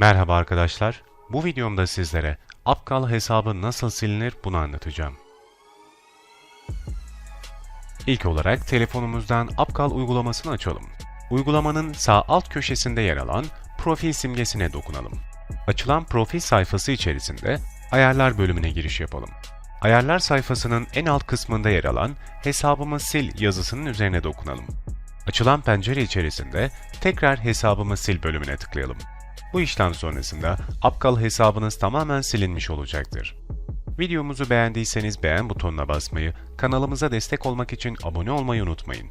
Merhaba arkadaşlar. Bu videomda sizlere Apkal hesabı nasıl silinir bunu anlatacağım. İlk olarak telefonumuzdan Apkal uygulamasını açalım. Uygulamanın sağ alt köşesinde yer alan profil simgesine dokunalım. Açılan profil sayfası içerisinde ayarlar bölümüne giriş yapalım. Ayarlar sayfasının en alt kısmında yer alan hesabımı sil yazısının üzerine dokunalım. Açılan pencere içerisinde tekrar hesabımı sil bölümüne tıklayalım. Bu işlem sonrasında Apkal hesabınız tamamen silinmiş olacaktır. Videomuzu beğendiyseniz beğen butonuna basmayı, kanalımıza destek olmak için abone olmayı unutmayın.